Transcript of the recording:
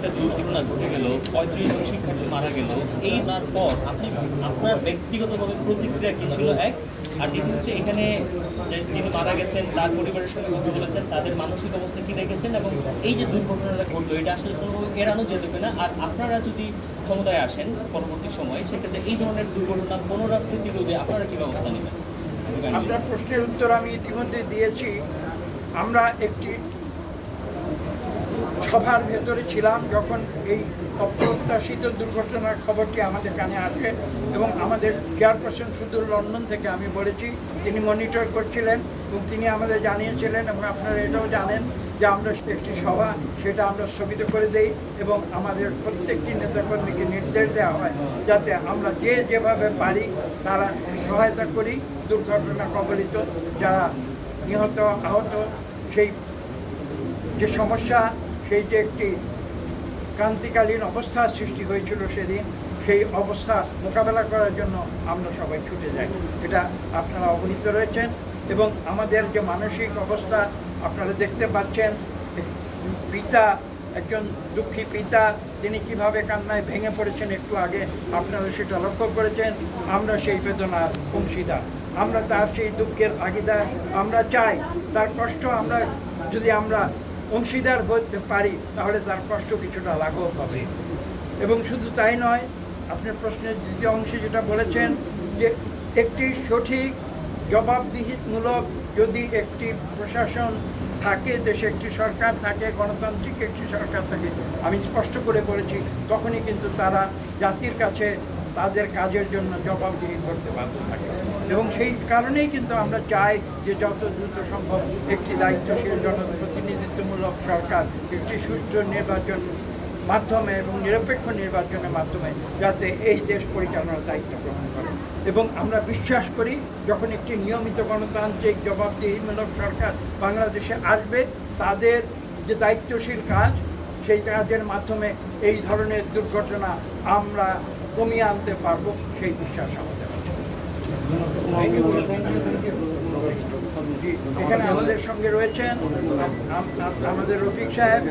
একটা দুর্ঘটনা ঘটে গেল, পঁয়ত্রিশ জন শিক্ষার্থী মারা গেল। এই মার পর আপনি, আপনার ব্যক্তিগতভাবে প্রতিক্রিয়া কি ছিল এক? আর দ্বিতীয় হচ্ছে এখানে যে যিনি মারা গেছেন, তার পরিবারের সঙ্গে কথা বলেছেন, তাদের মানসিক অবস্থা কি দেখেছেন এবং এই যে দুর্ঘটনাটা ঘটলো, এটা আসলে কোনোভাবে এড়ানো যেতে না। আর আপনারা যদি ক্ষমতায় আসেন পরবর্তী সময়ে, সেক্ষেত্রে এই ধরনের দুর্ঘটনা পুনরাবৃত্তি রোধে আপনারা কি ব্যবস্থা নেবেন? আপনার প্রশ্নের উত্তর আমি ইতিমধ্যে দিয়েছি। আমরা একটি সভার ভেতরে ছিলাম যখন এই অপ্রত্যাশিত দুর্ঘটনার খবরটি আমাদের কানে আসে এবং আমাদের চেয়ারপারসন সুদূর লন্ডন থেকে আমি বলেছি, তিনি মনিটর করছিলেন এবং তিনি আমাদের জানিয়েছিলেন এবং আপনারা এটাও জানেন যে আমরা একটি সভা, সেটা আমরা স্থগিত করে দেই এবং আমাদের প্রত্যেকটি নেতাকর্মীকে নির্দেশ দেওয়া হয় যাতে আমরা যে যেভাবে পারি তারা সহায়তা করি দুর্ঘটনা কবলিত, যারা নিহত, আহত, সেই যে সমস্যা সেই যে একটি ক্রান্তিকালীন অবস্থার সৃষ্টি হয়েছিল সেদিন। সেই অবস্থা মোকাবেলা করার জন্য আমরা সবাই ছুটে যাই। এটা আপনারা অবহিত রয়েছেন এবং আমাদের যে মানসিক অবস্থা, আপনারা দেখতে পাচ্ছেন, পিতা, একজন দুঃখী পিতা, তিনি কীভাবে কান্নায় ভেঙে পড়েছেন একটু আগে আপনারা সেটা লক্ষ্য করেছেন। আমরা সেই বেদনার অংশীদার। আমরা তার সেই দুঃখের ভাগিদার আমরা চাই, তার কষ্ট আমরা, যদি আমরা অংশীদার হতে পারি, তাহলে তার কষ্ট কিছুটা লাঘব হবে। এবং শুধু তাই নয়, আপনার প্রশ্নের দ্বিতীয় অংশে যেটা বলেছেন যে একটি সঠিক জবাবদিহিমূলক যদি একটি প্রশাসন থাকে, দেশে একটি সরকার থাকে, গণতান্ত্রিক একটি সরকার থাকে, আমি স্পষ্ট করে বলেছি, তখনই কিন্তু তারা জাতির কাছে তাদের কাজের জন্য জবাবদিহি করতে বাধ্য থাকে। এবং সেই কারণেই কিন্তু আমরা চাই যে যত দ্রুত সম্ভব একটি দায়িত্বশীল জনপ্রতিনিধিত্বমূলক সরকার একটি সুষ্ঠু নির্বাচন মাধ্যমে এবং নিরপেক্ষ নির্বাচনের মাধ্যমে যাতে এই দেশ পরিচালনার দায়িত্ব গ্রহণ করে। এবং আমরা বিশ্বাস করি, যখন একটি নিয়মিত গণতান্ত্রিক জবাবদিহিমূলক সরকার বাংলাদেশে আসবে, তাদের যে দায়িত্বশীল কাজ, সেই কাজের মাধ্যমে এই ধরনের দুর্ঘটনা আমরা কমিয়ে আনতে পারব, সেই বিশ্বাস আমাদের। আছে এখানে আমাদের সঙ্গে রয়েছেন আম- আম- আমাদের রফিক সাহেব